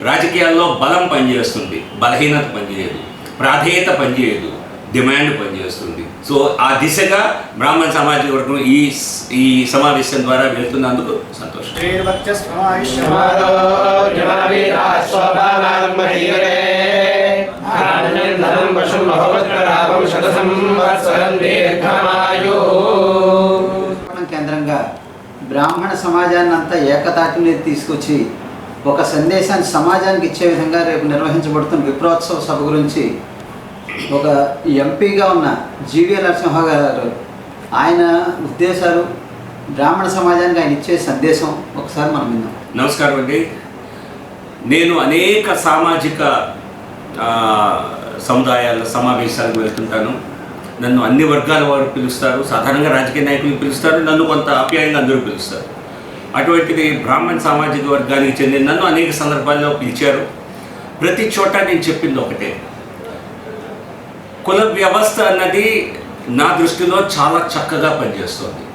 రాజకీయాల్లో బలం పనిచేస్తుంది బలహీనత పనిచేయదు ప్రాధేయత పనిచేయదు డిమాండ్ పనిచేస్తుంది సో ఆ దిశగా బ్రాహ్మణ సామాజిక వర్గం ఈ ఈ సమావేశం ద్వారా వెళ్తున్నందుకు సంతోషం కేంద్రంగా బ్రాహ్మణ సమాజాన్ని అంతా ఏకతాటి మీద తీసుకొచ్చి ఒక సందేశాన్ని సమాజానికి ఇచ్చే విధంగా రేపు నిర్వహించబడుతున్న విప్రోత్సవ సభ గురించి ఒక ఎంపీగా ఉన్న జీవీ నరసింహ గారు ఆయన ఉద్దేశాలు బ్రాహ్మణ సమాజానికి ఆయన ఇచ్చే సందేశం ఒకసారి మనం విందాం. నమస్కారం అండి. నేను అనేక సామాజిక సముదాయాల సమావేశాలకు వెళ్తుంటాను. నన్ను అన్ని వర్గాల వారు పిలుస్తారు. సాధారణంగా రాజకీయ నాయకులు పిలుస్తారు. నన్ను కొంత ఆప్యాయంగా అందరూ పిలుస్తారు. అటువంటిది బ్రాహ్మణ సామాజిక వర్గానికి చెందిన నన్ను అనేక సందర్భాల్లో పిలిచారు. ప్రతి చోట నేను చెప్పింది ఒకటే. కుల వ్యవస్థ అన్నది నా దృష్టిలో చాలా చక్కగా పనిచేస్తుంది.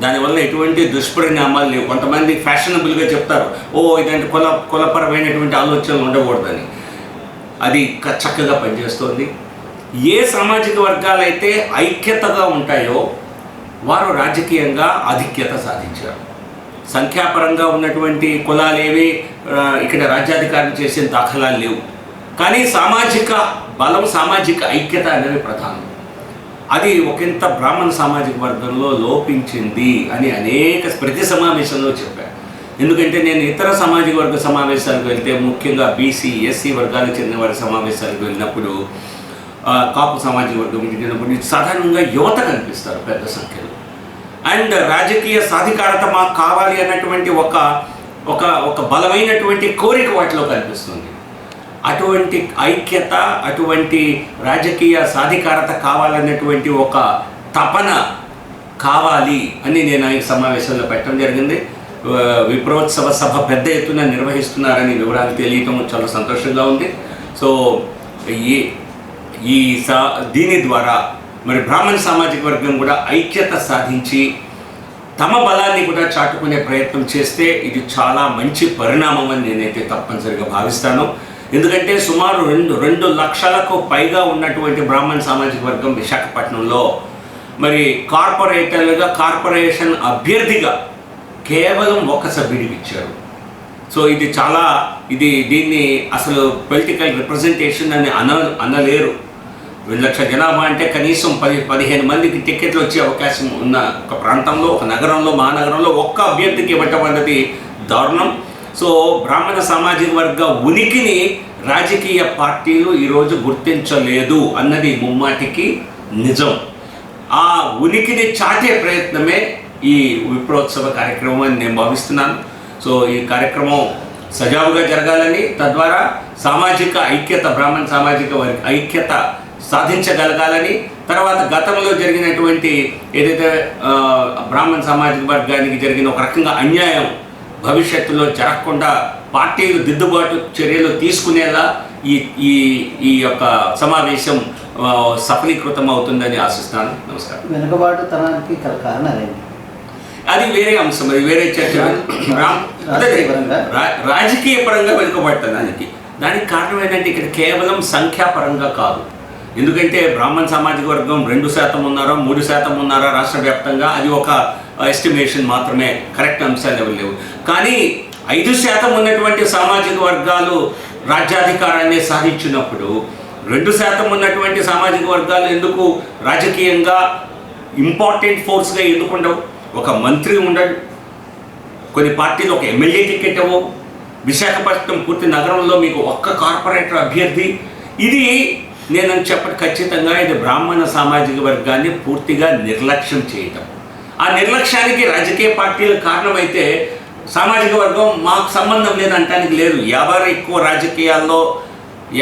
దానివల్ల ఎటువంటి దుష్పరిణామాలు లేవు. కొంతమంది ఫ్యాషనబుల్గా చెప్తారు ఓ ఇదంటే కుల కులపరమైనటువంటి ఆలోచనలు ఉండకూడదని. అది చక్కగా పనిచేస్తుంది. ఏ సామాజిక వర్గాలైతే ఐక్యతగా ఉంటాయో వారు రాజకీయంగా ఆధిక్యత సాధించారు. సంఖ్యాపరంగా ఉన్నటువంటి కులాలేవి ఇక్కడ రాజ్యాధికారం చేసే దాఖలాలు లేవు. కానీ సామాజిక బలం సామాజిక ఐక్యత అనేది ప్రధానం. అది ఒకంత బ్రాహ్మణ సామాజిక వర్గంలో లోపించింది అని అనేక ప్రతి సమావేశంలో చెప్పాను ఎందుకంటే నేను ఇతర సామాజిక వర్గ సమావేశాలకు వెళ్తే ముఖ్యంగా బీసీ ఎస్సీ వర్గాలకు చెందిన వారి సమావేశాలకు వెళ్ళినప్పుడు కాపు సామాజిక వర్గం సాధారణంగా యువత కనిపిస్తారు పెద్ద సంఖ్యలో. అండ్ రాజకీయ సాధికారత మాకు కావాలి అన్నటువంటి ఒక ఒక ఒక బలమైనటువంటి కోరిక వాటిలో కనిపిస్తుంది. అటువంటి ఐక్యత అటువంటి రాజకీయ సాధికారత కావాలన్నటువంటి ఒక తపన కావాలి అని నేను ఈ సమావేశంలో పెట్టడం జరిగింది. విప్రోత్సవ సభ పెద్ద ఎత్తున నిర్వహిస్తున్నారని వివరాలు తెలియటం చాలా సంతోషంగా ఉంది. సో ఈ ఈ సా దీని ద్వారా మరి బ్రాహ్మణ సామాజిక వర్గం కూడా ఐక్యత సాధించి తమ బలాన్ని కూడా చాటుకునే ప్రయత్నం చేస్తే ఇది చాలా మంచి పరిణామం అని నేనైతే తప్పనిసరిగా భావిస్తాను. ఎందుకంటే సుమారు రెండు రెండు లక్షలకు పైగా ఉన్నటువంటి బ్రాహ్మణ సామాజిక వర్గం విశాఖపట్నంలో మరి కార్పొరేటర్లుగా కార్పొరేషన్ అభ్యర్థిగా కేవలం ఒక సభ్యుడికి ఇచ్చారు. సో ఇది చాలా ఇది దీన్ని అసలు పొలిటికల్ రిప్రజెంటేషన్ అని అన అనలేరు. రెండు లక్షల జనాభా అంటే కనీసం పది పదిహేను మందికి టికెట్లు వచ్చే అవకాశం ఉన్న ఒక ప్రాంతంలో ఒక నగరంలో మహానగరంలో ఒక్క అభ్యర్థికి ఇవ్వటం అన్నది దారుణం. సో బ్రాహ్మణ సామాజిక వర్గ ఉనికిని రాజకీయ పార్టీలు ఈరోజు గుర్తించలేదు అన్నది ముమ్మాటికి నిజం. ఆ ఉనికిని చాటే ప్రయత్నమే ఈ విప్రోత్సవ కార్యక్రమం అని నేను భావిస్తున్నాను. సో ఈ కార్యక్రమం సజావుగా జరగాలని తద్వారా సామాజిక ఐక్యత బ్రాహ్మణ సామాజిక వర్గ ఐక్యత సాధించగలగాలని తర్వాత గతంలో జరిగినటువంటి ఏదైతే బ్రాహ్మణ సామాజిక వర్గానికి జరిగిన ఒక రకంగా అన్యాయం భవిష్యత్తులో జరగకుండా పార్టీలు దిద్దుబాటు చర్యలు తీసుకునేలా ఈ ఈ ఈ యొక్క సమావేశం సఫలీకృతం అవుతుందని ఆశిస్తాను నమస్కారం. వెనుకబాటుతనానికి గల కారణాలేంటి? అది వేరే అంశం అది వేరే చర్చ. రాజకీయ పరంగా? వెనుకబడతానికి దానికి కారణం ఏంటంటే ఇక్కడ కేవలం సంఖ్యాపరంగా కాదు. ఎందుకంటే బ్రాహ్మణ సామాజిక వర్గం రెండు శాతం ఉన్నారా మూడు శాతం ఉన్నారా రాష్ట్ర వ్యాప్తంగా అది ఒక ఎస్టిమేషన్ మాత్రమే కరెక్ట్ అంశాలు ఎవరు లేవు. కానీ ఐదు శాతం ఉన్నటువంటి సామాజిక వర్గాలు రాజ్యాధికారాన్ని సాధించినప్పుడు రెండు శాతం ఉన్నటువంటి సామాజిక వర్గాలు ఎందుకు రాజకీయంగా ఇంపార్టెంట్ ఫోర్స్గా ఎందుకు ఉండవు ఒక మంత్రి ఉండడు. కొన్ని పార్టీలు ఒక ఎమ్మెల్యే టికెట్ ఇవ్వవు. విశాఖపట్నం పూర్తి నగరంలో మీకు ఒక్క కార్పొరేటర్ అభ్యర్థి. ఇది నేను చెప్ప ఖచ్చితంగా ఇది బ్రాహ్మణ సామాజిక వర్గాన్ని పూర్తిగా నిర్లక్ష్యం చేయటం. ఆ నిర్లక్ష్యానికి రాజకీయ పార్టీలు కారణమైతే సామాజిక వర్గం మాకు సంబంధం లేదంటానికి లేదు. ఎవరు ఎక్కువ రాజకీయాల్లో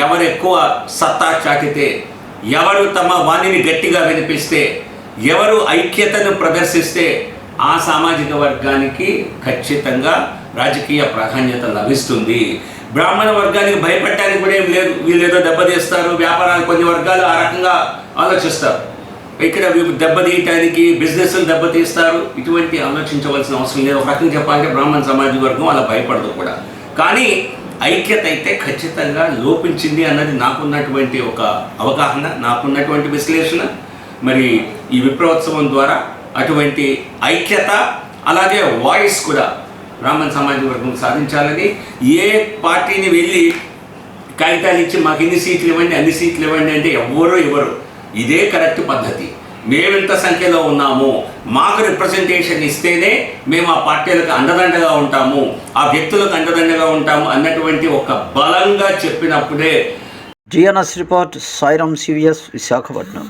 ఎవరు ఎక్కువ సత్తా చాటితే ఎవరు తమ వాణిని గట్టిగా వినిపిస్తే ఎవరు ఐక్యతను ప్రదర్శిస్తే ఆ సామాజిక వర్గానికి ఖచ్చితంగా రాజకీయ ప్రాధాన్యత లభిస్తుంది. బ్రాహ్మణ వర్గానికి భయపెట్టడానికి కూడా ఏం లేదు. వీళ్ళేదో దెబ్బతీస్తారు వ్యాపారాలు కొన్ని వర్గాలు ఆ రకంగా ఆలోచిస్తారు. ఇక్కడ దెబ్బతీయటానికి బిజినెస్లు దెబ్బతీస్తారు ఇటువంటి ఆలోచించవలసిన అవసరం లేదు. ఒక రకంగా చెప్పాలంటే బ్రాహ్మణ సమాజ వర్గం అలా భయపడదు కూడా. కానీ ఐక్యత అయితే ఖచ్చితంగా లోపించింది అన్నది నాకున్నటువంటి ఒక అవగాహన నాకున్నటువంటి విశ్లేషణ. మరి ఈ విప్లవోత్సవం ద్వారా అటువంటి ఐక్యత అలాగే వాయిస్ కూడా బ్రాహ్మణ సమాజ వర్గం సాధించాలని ఏ పార్టీని వెళ్ళి కాగితాలు ఇచ్చి మాకు ఇన్ని సీట్లు ఇవ్వండి అన్ని సీట్లు ఇవ్వండి అంటే ఎవ్వరూ ఇవ్వరు ఇదే కరెక్ట్ పద్ధతి. మేమెంత సంఖ్యలో ఉన్నాము మాకు రిప్రజెంటేషన్ ఇస్తేనే మేము ఆ పార్టీలకు అండదండగా ఉంటాము ఆ వ్యక్తులకు అండదండగా ఉంటాము అన్నటువంటి ఒక బలంగా చెప్పినప్పుడే GNS report Sairam CVS Visakhapatnam.